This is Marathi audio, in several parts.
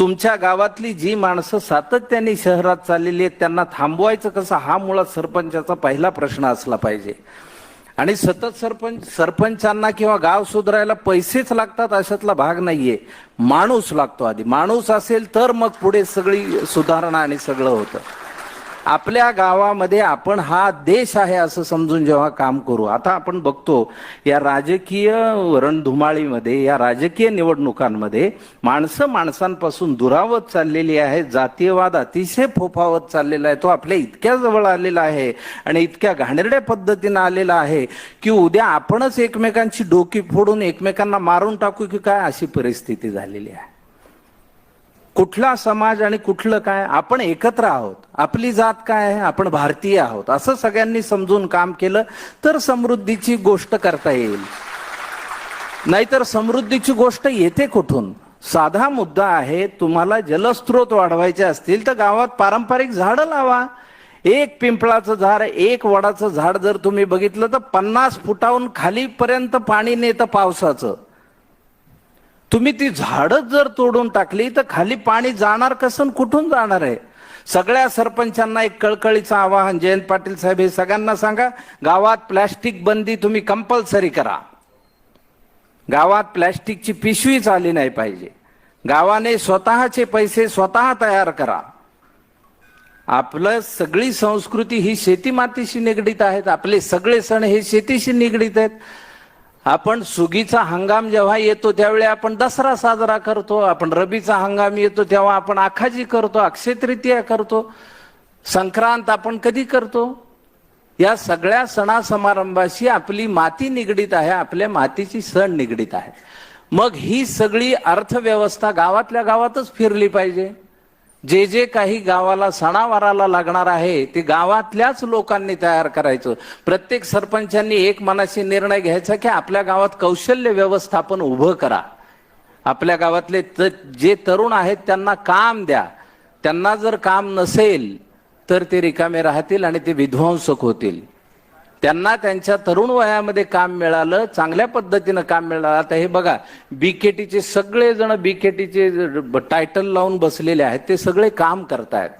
तुमच्या गावातली जी माणसं सातत्याने शहरात चाललेली आहेत त्यांना थांबवायचं कसं? हा मुळात सरपंचाचा पहिला प्रश्न असला पाहिजे. आणि सतत सरपंच सरपंचांना किंवा गाव सुधारायला पैसेच लागतात अशातला भाग नाहीये. माणूस लागतो आधी. माणूस असेल तर मग पुढे सगळी सुधारणा आणि सगळं होतं. आपल्या गावामध्ये आपण हा देश आहे असं समजून जेव्हा काम करू आता आपण बघतो या राजकीय रणधुमाळीमध्ये या राजकीय निवडणुकांमध्ये माणसं माणसांपासून दुरावत चाललेली आहे जातीयवाद अतिशय फोफावत चाललेला आहे तो आपल्या इतक्या जवळ आलेला आहे आणि इतक्या घाणेरड्या पद्धतीनं आलेला आहे की उद्या आपणच एकमेकांची डोकी फोडून एकमेकांना मारून टाकू की काय अशी परिस्थिती झालेली आहे. कुठला समाज आणि कुठलं काय आपण एकत्र आहोत. आपली जात काय आहे आपण भारतीय आहोत. असं सगळ्यांनी समजून काम केलं तर समृद्धीची गोष्ट करता येईल. नाहीतर समृद्धीची गोष्ट येते कुठून? साधा मुद्दा आहे तुम्हाला जलस्रोत वाढवायचे असतील तर गावात पारंपरिक झाडं लावा. एक पिंपळाचं झाड एक वडाचं झाड जर तुम्ही बघितलं तर पन्नास फुटाहून खालीपर्यंत पाणी नेतं पावसाचं. तुम्ही ती झाडच जर तोडून टाकली तर खाली पाणी जाणार कसं कुठून जाणार आहे? सगळ्या सरपंचांना एक कळकळीचं आवाहन जयंत पाटील साहेब हे सगळ्यांना सांगा गावात प्लॅस्टिक बंदी तुम्ही कंपल्सरी करा. गावात प्लॅस्टिकची पिशवीच आली नाही पाहिजे. गावाने स्वतःचे पैसे स्वतः तयार करा. आपलं सगळी संस्कृती ही शेतीमातीशी निगडीत आहेत आपले सगळे सण हे शेतीशी निगडीत आहेत. आपण सुगीचा हंगाम जेव्हा येतो त्यावेळी आपण दसरा साजरा करतो आपण रबीचा हंगाम येतो तेव्हा आपण आखाजी करतो अक्षय तृतीया करतो संक्रांत आपण कधी करतो? या सगळ्या सणा समारंभाशी आपली माती निगडीत आहे आपल्या मातीची सण निगडीत आहे. मग ही सगळी अर्थव्यवस्था गावातल्या गावातच फिरली पाहिजे. जे जे काही गावाला सणावाराला लागणार आहे ते गावातल्याच लोकांनी तयार करायचं. प्रत्येक सरपंचांनी एक मनाशी निर्णय घ्यायचा की आपल्या गावात कौशल्य व्यवस्थापन उभं करा. आपल्या गावातले त जे तरुण आहेत त्यांना काम द्या. त्यांना जर काम नसेल तर ते रिकामे राहतील आणि ते विध्वंसक होतील. त्यांना त्यांच्या तरुण वयामध्ये काम मिळालं चांगल्या पद्धतीनं काम मिळालं. आता हे बघा बीकेटीचे सगळेजण बीकेटीचे टायटल लावून बसलेले आहेत ते सगळे काम करतायत.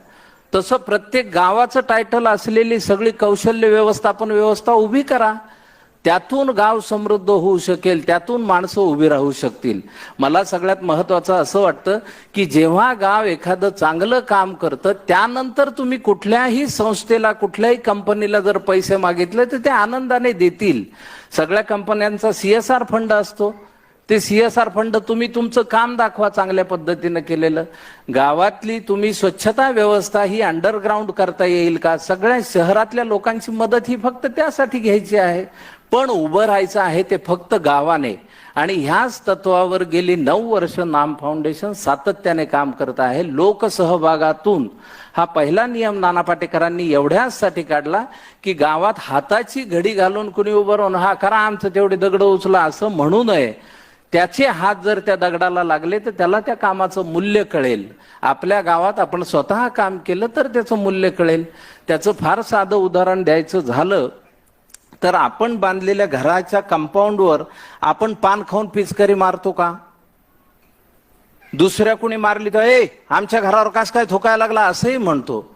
तसं प्रत्येक गावाचं टायटल असलेली सगळी कौशल्य व्यवस्थापन व्यवस्था उभी करा. त्यातून गाव समृद्ध होऊ शकेल त्यातून माणसं उभी राहू शकतील. मला सगळ्यात महत्वाचं असं वाटतं की जेव्हा गाव एखादं चांगलं काम करतं त्यानंतर तुम्ही कुठल्याही संस्थेला कुठल्याही कंपनीला जर पैसे मागितले तर ते आनंदाने देतील. सगळ्या कंपन्यांचा सी एस आर फंड असतो. ते सी एस आर फंड तुम्ही तुमचं काम दाखवा चांगल्या पद्धतीनं केलेलं. गावातली तुम्ही स्वच्छता व्यवस्था ही अंडरग्राऊंड करता येईल का? सगळ्या शहरातल्या लोकांची मदत ही फक्त त्यासाठी घ्यायची आहे. पण उभं राहायचं आहे ते फक्त गावाने. आणि ह्याच तत्वावर गेली नऊ वर्ष नाम फाउंडेशन सातत्याने काम करत आहे. लोकसहभागातून. हा पहिला नियम नाना पाटेकरांनी एवढ्याचसाठी काढला की गावात हाताची घडी घालून कुणी उभं राहून हा करा आमचं तेवढे दगड उचला असं म्हणू नये. त्याचे हात जर त्या दगडाला लागले तर त्याला त्या कामाचं मूल्य कळेल. आपल्या गावात आपण स्वतः काम केलं तर त्याचं मूल्य कळेल. त्याचं फार साधं उदाहरण द्यायचं झालं तर आपण बांधलेल्या घराच्या कंपाऊंडवर आपण पान खाऊन पिचकरी मारतो का? दुसऱ्या कुणी मारली तर ए आमच्या घरावर कास काय थोकायला लागला? असंही म्हणतो.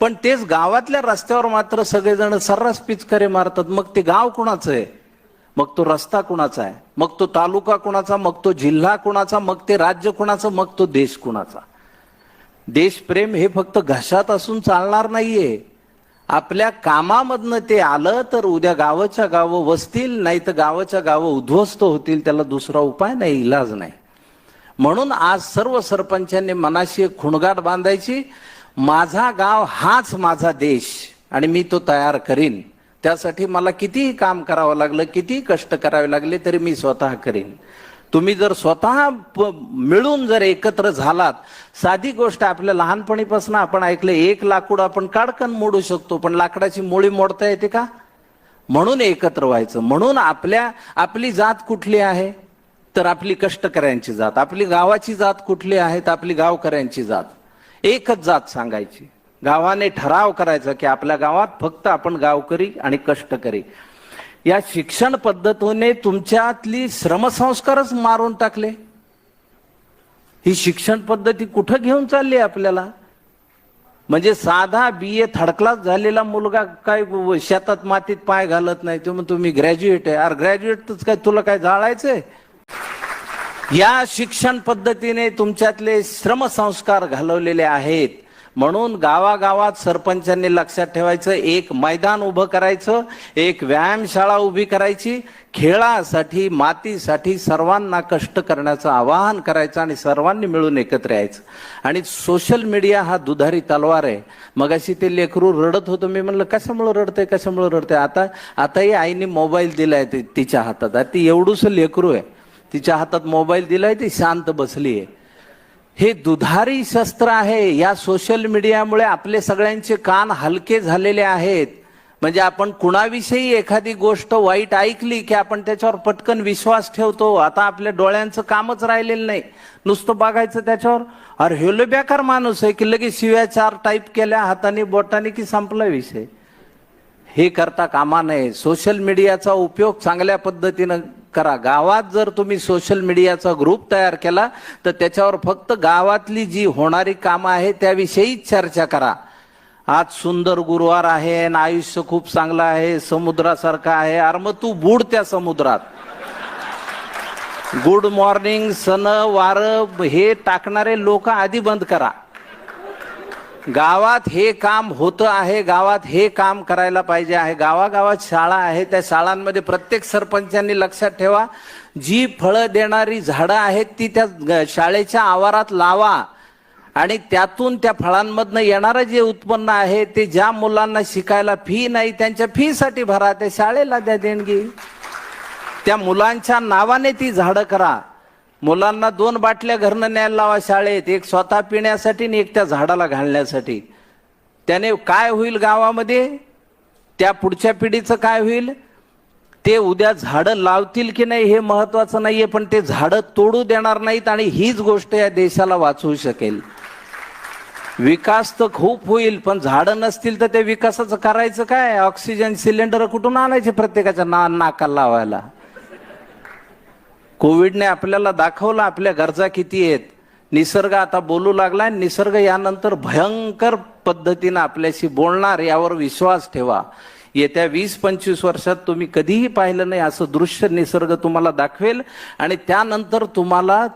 पण तेच गावातल्या रस्त्यावर मात्र सगळेजण सर्रास पिचकरी मारतात. मग ते गाव कुणाचं आहे? मग तो रस्ता कुणाचा आहे? मग तो तालुका कुणाचा? मग तो जिल्हा कुणाचा? मग ते राज्य कुणाचं? मग तो देश कुणाचा? देशप्रेम हे फक्त घशात असून चालणार नाहीये. आपल्या कामामधनं ते आलं तर उद्या गावाच्या गावं वसतील नाही तर गावाच्या गावं उद्ध्वस्त होतील त्याला दुसरा उपाय नाही इलाज नाही. म्हणून आज सर्व सरपंचांनी मनाशी एक खुणगाट बांधायची. माझा गाव हाच माझा देश आणि मी तो तयार करीन. त्यासाठी मला कितीही काम करावं लागलं कितीही कष्ट करावे लागले तरी मी स्वतः करीन. तुम्ही जर स्वतः प- मिळून जर एकत्र झालात साधी गोष्ट आपल्या लहानपणीपासून आपण ऐकलं एक लाकूड आपण काडकन मोडू शकतो पण लाकडाची मोळी मोडता येते का? म्हणून एकत्र व्हायचं. म्हणून आपल्या आपली जात कुठली आहे? तर आपली कष्टकऱ्यांची जात. आपली गावाची जात कुठली आहे? तर आपली गावकऱ्यांची जात. एकच जात सांगायची. गावाने ठराव करायचा की आपल्या गावात फक्त आपण गावकरी आणि कष्टकरी. या शिक्षण पद्धतीने तुमच्यातली श्रमसंस्कारच मारून टाकले. ही शिक्षण पद्धती कुठं घेऊन चालली आपल्याला? म्हणजे साधा बी ए थर्ड क्लास झालेला मुलगा काय शेतात मातीत पाय घालत नाही. तो म्हणतो तुम्ही ग्रॅज्युएट आहे. अरे ग्रॅज्युएटच काय तुला काय जाळायचंय? या शिक्षण पद्धतीने तुमच्यातले श्रमसंस्कार घालवलेले आहेत. म्हणून गावागावात सरपंचांनी लक्षात ठेवायचं एक मैदान उभं करायचं एक व्यायामशाळा उभी करायची खेळासाठी मातीसाठी सर्वांना कष्ट करण्याचं आवाहन करायचं आणि सर्वांनी मिळून एकत्र यायचं. आणि सोशल मीडिया हा दुधारी तलवार आहे. मग अशी ते लेकरू रडत होतं मी म्हणलं कशामुळं रडतंय कशामुळं रडतंय? आता आताही आईने मोबाईल दिलाय ति- तिच्या हातात. आता ती एवढूस लेकरू आहे. तिच्या हातात मोबाईल दिलाय ती शांत बसली आहे. हे दुधारी शस्त्र आहे. या सोशल मीडियामुळे आपले सगळ्यांचे कान हलके झालेले आहेत. म्हणजे आपण कुणाविषयी एखादी गोष्ट वाईट ऐकली की आपण त्याच्यावर पटकन विश्वास ठेवतो. आता आपल्या डोळ्यांचं कामच राहिलेलं नाही. नुसतं बघायचं त्याच्यावर अरे हेलो बेकार माणूस आहे की लगेच शिव्या चार टाईप केल्या हाताने बोटाने की संपला विषय. हे करता कामा नये. सोशल मीडियाचा उपयोग चांगल्या पद्धतीनं करा. गावात जर तुम्ही सोशल मीडियाचा ग्रुप तयार केला तर त्याच्यावर फक्त गावातली जी होणारी कामं आहे त्याविषयीच चर्चा करा. आज सुंदर गुरुवार आहे आणि आयुष्य खूप चांगलं आहे. समुद्रासारखं आहे. अरे मग तू बुड त्या समुद्रात. गुड मॉर्निंग सन वार हे टाकणारे लोक आधी बंद करा. गावात हे काम होतं आहे गावात हे काम करायला पाहिजे आहे. गावागावात शाळा आहे त्या शाळांमध्ये प्रत्येक सरपंचांनी लक्षात ठेवा जी फळं देणारी झाडं आहेत ती त्या शाळेच्या आवारात लावा. आणि त्यातून त्या फळांमधनं येणारं जे उत्पन्न आहे ते ज्या मुलांना शिकायला फी नाही त्यांच्या फीसाठी भरा त्या शाळेला द्या देणगी. त्या मुलांच्या नावाने ती झाडं करा. मुलांना दोन बाटल्या घरनं न्यायला लावा शाळेत एक स्वतः पिण्यासाठी आणि एक त्या झाडाला घालण्यासाठी. त्याने काय होईल गावामध्ये? त्या पुढच्या पिढीचं काय होईल? ते उद्या झाडं लावतील की नाही हे महत्वाचं नाहीये पण ते झाडं तोडू देणार नाहीत आणि हीच गोष्ट या देशाला वाचवू शकेल. विकास तर खूप होईल पण झाडं नसतील तर त्या विकासाचं करायचं काय? ऑक्सिजन सिलेंडर कुठून आणायचे प्रत्येकाच्या ना नाकाला लावायला? कोविडने आपल्याला दाखवलं आपल्या गरजा किती आहेत. निसर्ग आता बोलू लागलाय निसर्ग यानंतर भयंकर पद्धतीनं आपल्याशी बोलणार यावर विश्वास ठेवा. येत्या वीस पंचवीस वर्षात तुम्ही कधीही पाहिलं नाही असं दृश्य निसर्ग तुम्हाला दाखवेल आणि त्यानंतर तुम्हाला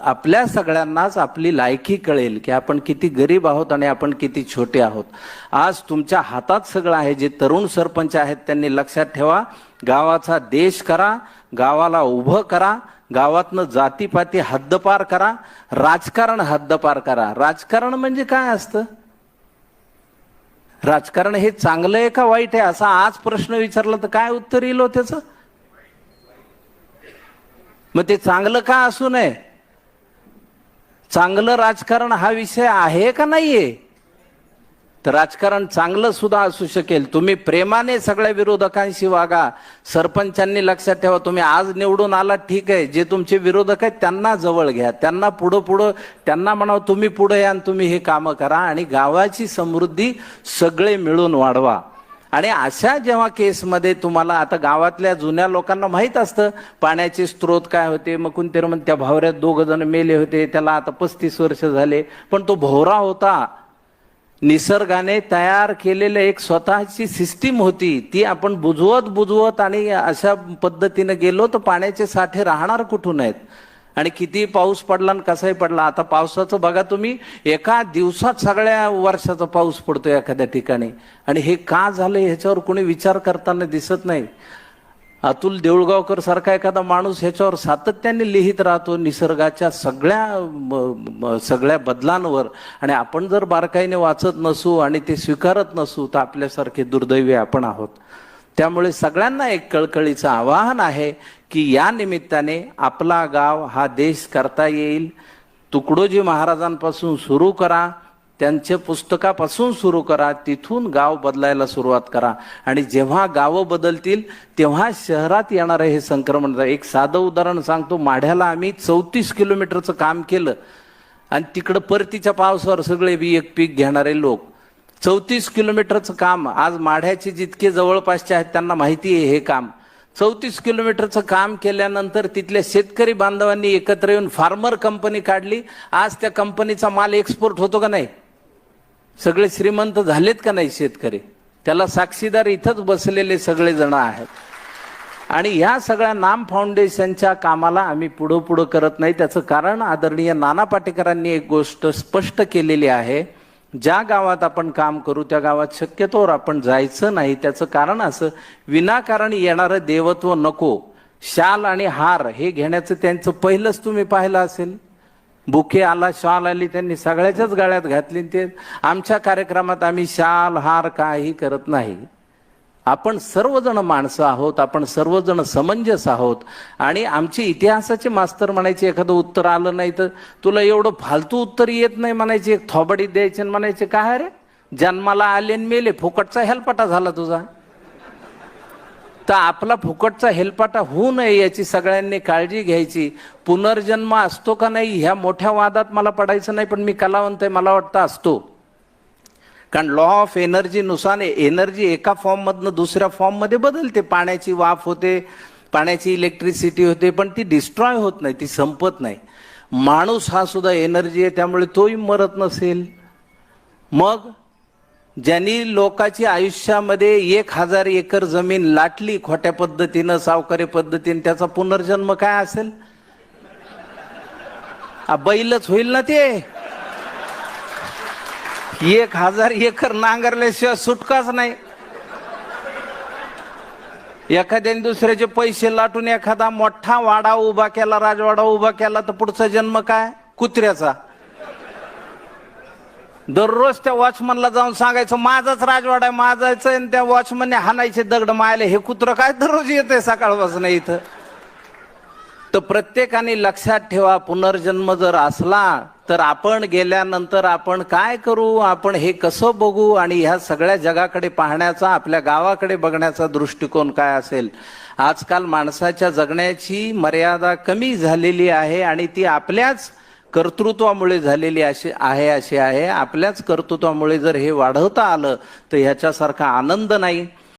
आपल्या सगळ्यांनाच आपली लायकी कळेल की आपण किती गरीब आहोत आणि आपण किती छोटे आहोत. आज तुमच्या हातात सगळं आहे जे तरुण सरपंच आहेत त्यांनी लक्षात ठेवा. गावाचा देश करा गावाला उभं करा गावातनं जातीपाती हद्दपार करा राजकारण हद्दपार करा. राजकारण म्हणजे काय असतं? राजकारण हे चांगलं आहे का वाईट आहे असा आज प्रश्न विचारला तर काय उत्तर येईल हो त्याचं? मग ते चांगलं का असू नये? चांगलं राजकारण हा विषय आहे का नाहीये? तर राजकारण चांगलं सुद्धा असू शकेल. तुम्ही प्रेमाने सगळ्या विरोधकांशी वागा. सरपंचांनी लक्षात ठेवा तुम्ही आज निवडून आलात ठीक आहे. जे तुमचे विरोधक आहेत त्यांना जवळ घ्या. त्यांना पुढं पुढं त्यांना म्हणावं तुम्ही पुढे या आणि तुम्ही हे कामं करा आणि गावाची समृद्धी सगळे मिळून वाढवा. आणि अशा जेव्हा केसमध्ये तुम्हाला आता गावातल्या जुन्या लोकांना माहीत असतं पाण्याचे स्रोत काय होते मग कोणते म्हणते त्या भावऱ्यात दोघं जण मेले होते त्याला आता पस्तीस वर्ष झाले पण तो भोवरा होता. निसर्गाने तयार केलेलं एक स्वतःची सिस्टीम होती ती आपण बुजवत बुजवत आणि अशा पद्धतीनं गेलो तर पाण्याचे साठे राहणार कुठून आहेत? आणि किती पाऊस पडला आणि कसाही पडला आता पावसाचं बघा तुम्ही एका दिवसात सगळ्या वर्षाचा पाऊस पडतो एखाद्या ठिकाणी. आणि हे का झालं ह्याच्यावर कोणी विचार करताना दिसत नाही. अतुल देऊळगावकर सारखा एखादा माणूस ह्याच्यावर सातत्याने लिहित राहतो निसर्गाच्या सगळ्या म- सगळ्या बदलांवर. आणि आपण जर बारकाईने वाचत नसू आणि ते स्वीकारत नसू तर आपल्यासारखे दुर्दैवी आपण आहोत. त्यामुळे सगळ्यांना एक कळकळीचं आवाहन आहे की या निमित्ताने आपला गाव हा देश करता येईल. तुकडोजी महाराजांपासून सुरू करा. त्यांच्या पुस्तकापासून सुरू करा तिथून गाव बदलायला सुरुवात करा. आणि जेव्हा गावं बदलतील तेव्हा शहरात येणारं हे संक्रमण एक साधं उदाहरण सांगतो माढ्याला आम्ही चौतीस किलोमीटरचं काम केलं. आणि तिकडं परतीच्या पावसावर सगळे बी एक पीक घेणारे लोक. चौतीस किलोमीटरचं काम आज माढ्याचे जितके जवळपासचे आहेत त्यांना माहिती आहे हे काम. चौतीस किलोमीटरचं काम केल्यानंतर तिथल्या शेतकरी बांधवांनी एकत्र येऊन फार्मर कंपनी काढली. आज त्या कंपनीचा माल एक्सपोर्ट होतो का नाही? सगळे श्रीमंत झालेत का नाही शेतकरी? त्याला साक्षीदार इथंच बसलेले सगळे जण आहेत. आणि ह्या सगळ्या नाम फाउंडेशनच्या कामाला आम्ही पुढं पुढं करत नाही. त्याचं कारण आदरणीय नाना पाटेकरांनी एक गोष्ट स्पष्ट केलेली आहे. ज्या गावात आपण काम करू त्या गावात शक्यतोवर आपण जायचं नाही. त्याचं कारण असं विनाकारण येणारं देवत्व नको. शाल आणि हार हे घेण्याचं त्यांचं पहिलंच तुम्ही पाहिलं असेल. बुके आला शाल आली त्यांनी सगळ्याच्याच गळ्यात घातली ते. आमच्या कार्यक्रमात आम्ही शाल हार काही करत नाही. आपण सर्वजण माणसं आहोत आपण सर्वजण समंजस आहोत. आणि आमची इतिहासाचे मास्तर म्हणायचे एखादं उत्तर आलं नाही तर तुला एवढं फालतू उत्तर येत नाही म्हणायचे एक थोबडी द्यायचे आणि म्हणायचे काय रे? जन्माला आले आणि मेले फुकटचा हेलपटा झाला तुझा. तर आपला फुकटचा हेलपाटा होऊ नये याची सगळ्यांनी काळजी घ्यायची. पुनर्जन्म असतो का नाही ह्या मोठ्या वादात मला पडायचं नाही पण मी कलावंत आहे मला वाटतं असतो. कारण लॉ ऑफ एनर्जीनुसार एनर्जी एका फॉर्ममधनं दुसऱ्या फॉर्ममध्ये बदलते. पाण्याची वाफ होते पाण्याची इलेक्ट्रिसिटी होते पण ती डिस्ट्रॉय होत नाही ती संपत नाही. माणूस हा सुद्धा एनर्जी आहे त्यामुळे तोही मरत नसेल. मग ज्यांनी लोकांची आयुष्यामध्ये एक हजार एकर जमीन लाटली खोट्या पद्धतीनं सावकारी पद्धतीने त्याचा पुनर्जन्म काय असेल? बैलच होईल ना ते? एक हजार एकर नांगरल्याशिवाय सुटकाच नाही. एखाद्याने दुसऱ्याचे पैसे लाटून एखादा मोठा वाडा उभा केला राजवाडा उभा केला तर पुढचा जन्म काय? कुत्र्याचा. दररोज त्या वॉचमनला जाऊन सांगायचं माझाच राजवाडा आहे माझाच आहे. आणि त्या वॉचमनने हाणायचे दगड मायले. हे कुत्र काय दररोज येते सकाळपासून इथं? तर प्रत्येकाने लक्षात ठेवा पुनर्जन्म जर असला तर आपण गेल्यानंतर आपण काय करू? आपण हे कसं बघू? आणि ह्या सगळ्या जगाकडे पाहण्याचा आपल्या गावाकडे बघण्याचा दृष्टिकोन काय असेल? आजकाल माणसाच्या जगण्याची मर्यादा कमी झालेली आहे आणि ती आपल्याच कर्तृत्वामुळे झालेली अशी आहे अशी आहे. आपल्याच कर्तृत्वामुळे जर हे वाढवता आलं तर ह्याच्यासारखा आनंद नाही.